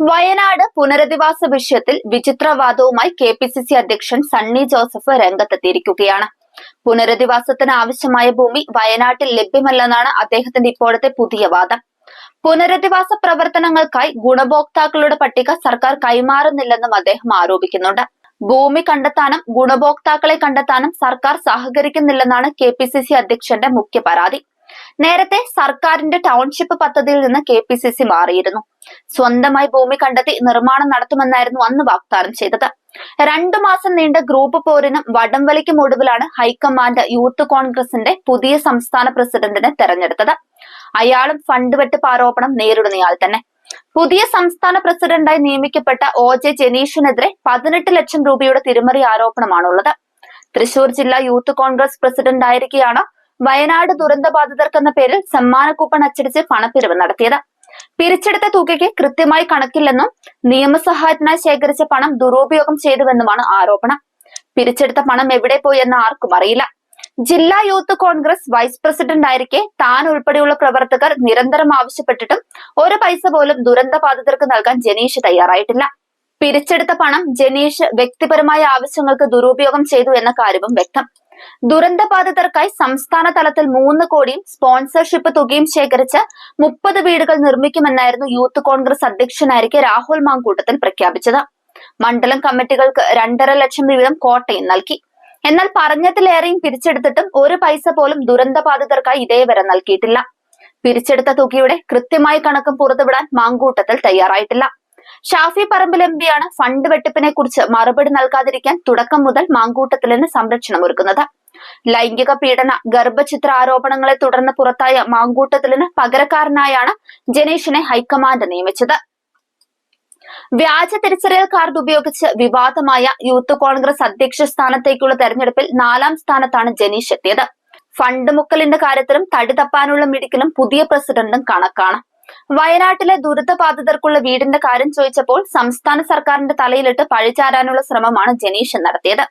വയനാട് പുനരധിവാസ വിഷയത്തിൽ വിചിത്രവാദവുമായി കെ പി സി സി അധ്യക്ഷൻ സണ്ണി ജോസഫ് രംഗത്തെത്തിയിരിക്കുകയാണ്. പുനരധിവാസത്തിന് ആവശ്യമായ ഭൂമി വയനാട്ടിൽ ലഭ്യമല്ലെന്നാണ് അദ്ദേഹത്തിന്റെ ഇപ്പോഴത്തെ പുതിയ വാദം. പുനരധിവാസ പ്രവർത്തനങ്ങൾക്കായി ഗുണഭോക്താക്കളുടെ പട്ടിക സർക്കാർ കൈമാറുന്നില്ലെന്നും അദ്ദേഹം ആരോപിക്കുന്നുണ്ട്. ഭൂമി കണ്ടെത്താനും ഗുണഭോക്താക്കളെ കണ്ടെത്താനും സർക്കാർ സഹകരിക്കുന്നില്ലെന്നാണ് കെ പി സി സി അധ്യക്ഷന്റെ മുഖ്യ പരാതി നേരത്തെ സർക്കാരിന്റെ ടൗൺഷിപ്പ് പദ്ധതിയിൽ നിന്ന് കെ പി സി സി മാറിയിരുന്നു. സ്വന്തമായി ഭൂമി കണ്ടെത്തി നിർമ്മാണം നടത്തുമെന്നായിരുന്നു അന്ന് വാഗ്ദാനം ചെയ്തത്. രണ്ടു മാസം നീണ്ട ഗ്രൂപ്പ് പോരിനും വടംവലിക്കും ഒടുവിലാണ് ഹൈക്കമാൻഡ് യൂത്ത് കോൺഗ്രസിന്റെ പുതിയ സംസ്ഥാന പ്രസിഡന്റിനെ തെരഞ്ഞെടുത്തത്. അയാളും ഫണ്ട് വെട്ടിപ്പ് ആരോപണം നേരിടുന്നയാൾ തന്നെ. പുതിയ സംസ്ഥാന പ്രസിഡന്റായി നിയമിക്കപ്പെട്ട ഒ ജെ ജനീഷിനെതിരെ പതിനെട്ട് ലക്ഷം രൂപയുടെ തിരിമറി ആരോപണമാണുള്ളത്. തൃശൂർ ജില്ലാ യൂത്ത് കോൺഗ്രസ് പ്രസിഡന്റ് ആയിരിക്കെയാണ് വയനാട് ദുരന്തബാധിതർക്കെന്ന പേരിൽ സമ്മാന കൂപ്പൺ അച്ചടിച്ച് പണപ്പിരിവ് നടത്തിയത്. പിരിച്ചെടുത്ത തുകയ്ക്ക് കൃത്യമായി കണക്കില്ലെന്നും നിയമസഹായത്തിനായി ശേഖരിച്ച പണം ദുരുപയോഗം ചെയ്തുവെന്നുമാണ് ആരോപണം. പിരിച്ചെടുത്ത പണം എവിടെ പോയി എന്ന് ആർക്കും അറിയില്ല. ജില്ലാ യൂത്ത് കോൺഗ്രസ് വൈസ് പ്രസിഡന്റ് ആയിരിക്കെ താൻ ഉൾപ്പെടെയുള്ള പ്രവർത്തകർ നിരന്തരം ആവശ്യപ്പെട്ടിട്ടും ഒരു പൈസ പോലും ദുരന്തബാധിതർക്ക് നൽകാൻ ജനീഷ് തയ്യാറായിട്ടില്ല. പിരിച്ചെടുത്ത പണം ജനീഷ് വ്യക്തിപരമായ ആവശ്യങ്ങൾക്ക് ദുരുപയോഗം ചെയ്തു എന്ന കാര്യവും വ്യക്തം. ദുരന്തബാധിതർക്കായി സംസ്ഥാന തലത്തിൽ മൂന്ന് കോടിയും സ്പോൺസർഷിപ്പ് തുകയും ശേഖരിച്ച് മുപ്പത് വീടുകൾ നിർമ്മിക്കുമെന്നായിരുന്നു യൂത്ത് കോൺഗ്രസ് അധ്യക്ഷനായിരിക്കെ രാഹുൽ മാങ്കൂട്ടത്തിൽ പ്രഖ്യാപിച്ചത്. മണ്ഡലം കമ്മിറ്റികൾക്ക് രണ്ടര ലക്ഷം വീതം കോട്ടയും നൽകി. എന്നാൽ പറഞ്ഞതിലേറെയും പിരിച്ചെടുത്തിട്ടും ഒരു പൈസ പോലും ദുരന്തബാധിതർക്കായി ഇതേവരെ നൽകിയിട്ടില്ല. പിരിച്ചെടുത്ത തുകയുടെ കൃത്യമായ കണക്കും പുറത്തുവിടാൻ മാങ്കൂട്ടത്തിൽ തയ്യാറായിട്ടില്ല. ഷാഫി പറമ്പിൽ എം പിയാണ് ഫണ്ട് വെട്ടിപ്പിനെ കുറിച്ച് മറുപടി നൽകാതിരിക്കാൻ തുടക്കം മുതൽ മാങ്കൂട്ടത്തിൽ മാങ്കൂട്ടത്തിലിന് സംരക്ഷണം ഒരുക്കുന്നത്. ലൈംഗിക പീഡന ഗർഭചിത്ര ആരോപണങ്ങളെ തുടർന്ന് പുറത്തായ മാങ്കൂട്ടത്തിലിന് പകരക്കാരനായാണ് ജനീഷിനെ ഹൈക്കമാൻഡ് നിയമിച്ചത്. വ്യാജ തിരിച്ചറിയൽ കാർഡ് ഉപയോഗിച്ച് വിവാദമായ യൂത്ത് കോൺഗ്രസ് അധ്യക്ഷ സ്ഥാനത്തേക്കുള്ള തെരഞ്ഞെടുപ്പിൽ നാലാം സ്ഥാനത്താണ് ജനീഷ് എത്തിയത്. ഫണ്ട് മുക്കലിന്റെ കാര്യത്തിലും തടി തപ്പാനുള്ള മിടുക്കിലും പുതിയ പ്രസിഡന്റും കണക്കാണ്. വയനാട്ടിലെ ദുരിതബാധിതർക്കുള്ള വീടിന്റെ കാര്യം ചോദിച്ചപ്പോൾ സംസ്ഥാന സർക്കാരിന്റെ തലയിലിട്ട് പഴിചാരാനുള്ള ശ്രമമാണ് ജനീഷ് നടത്തിയത്.